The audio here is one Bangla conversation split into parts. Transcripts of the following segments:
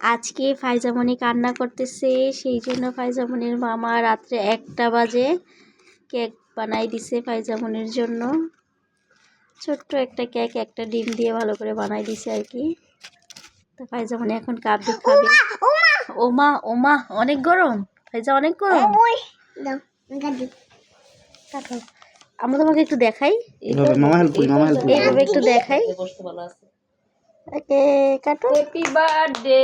আজকে ফাইজামণি কান্না করতেছে সেই জন্য ফাইজামণির মামা রাত্রে একটা বাজে কেক বানাই দিছে ফাইজামণির জন্য। ছোট্ট একটা কেক একটা ডিম দিয়ে ভালো করে বানাই দিছে আর কি। তো ফাইজামণি এখন কাপ দিয়ে খাবে ওমা ওমা অনেক গরম। ফাইজা অনেক গরম। আমরা তোমাকে একটু দেখাই। এইভাবে একটু দেখাই। ওকে কাটো happy birthday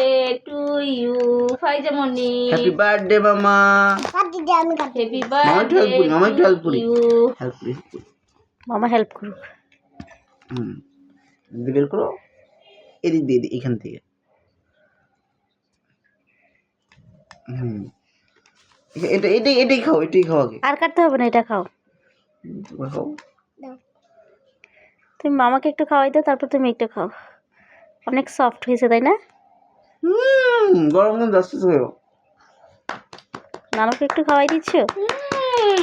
to you Faizamoni happy birthday মামা। হ্যাপি মামা একটু বার্থডে হেল্প করি। মামা একটু হেল্প করি হেল্প করি। মামা হেল্প করুক। হুম। বের করো। এদিক দিয়ে এদিক এখান থেকে। হুম। এটা এটাই এটাই খাও এটাই খাও আগে। আর কাটতে হবে না এটা খাও। খাও। তুমি মামাকে একটু খাওয়াই দাও তারপর তুমি একটু খাও। অনেক সফট হয়েছে তাই না? হুম গরম আস্তে নানুকে একটু খাওয়াই দিচ্ছ?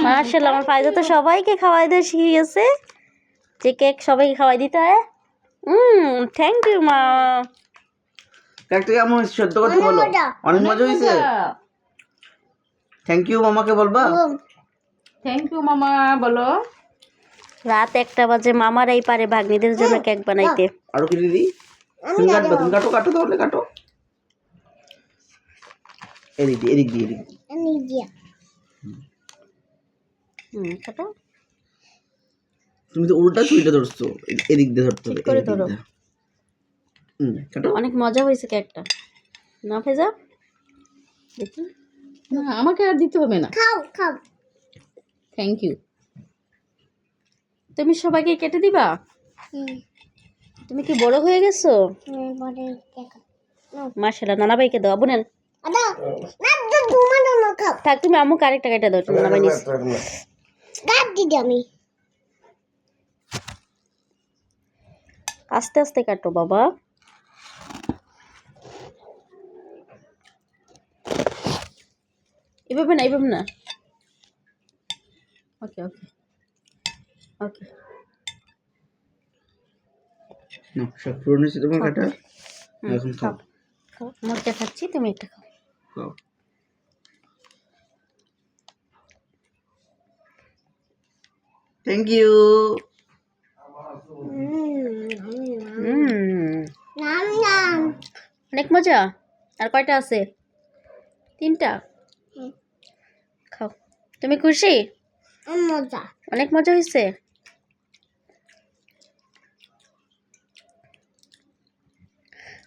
মার্শাল্লাহ আমার ফায়দা তো সবাইকে খাওয়াই দেওয়া শিখে গেছে। যে কেক সবাইকে খাওয়াই দিতে হয়। হুম থ্যাংক ইউ মা। একটা কেমন হয়েছে সত্য কথা বলো? অনেক মজা হয়েছে? থ্যাংক ইউ মামাকে বলবা? থ্যাংক ইউ মামা বলো। রাত একটা বাজে মামার এই পারে ভাগ্নিদের জন্য কেক বানাইতে। আরও কি দিদি? তুমি কাটবা তুমি কাটো কাটো তাহলে কাটো। এদিক দিয়ে এদিক দিয়ে এদিক দিয়ে। হুম। তুমি তো উল্টা ছুরিটা ধরছো। এদিক দিয়ে ধরতে হবে করে ধরো। হুম কাটো। অনেক মজা হয়েছে কেকটা। না ফেজা দেখি। না আমাকে আর দিতে হবে না। খাও খাও। থ্যাংক ইউ তুমি সবাইকে কেটে দিবা? তুমি কি বড় হয়ে গেছো? মার্শাল্লাহ নানা ভাইকে দাও আবু নেন থাক তুমি আম্মু আরেকটা কেটে দাও নানা ভাই নিস। আস্তে আস্তে কাটো বাবা। এভাবে না এভাবে না। ওকে ওকে। ওকে। না সব পুরনো হয়েছে তোমার কাটা? এখন খাও। খাও। খাচ্ছি তুমি একটা খাও। খাও। থ্যাংক ইউ অনেক মজা। আর কয়টা আছে? তিনটা? খাও। তুমি খুশি? অনেক মজা হয়েছে?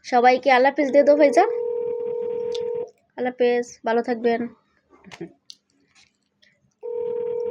সবাইকে আল্লাহ হাফিজ দিয়ে দেবো ভাইজা আল্লাহ হাফেজ ভালো থাকবেন।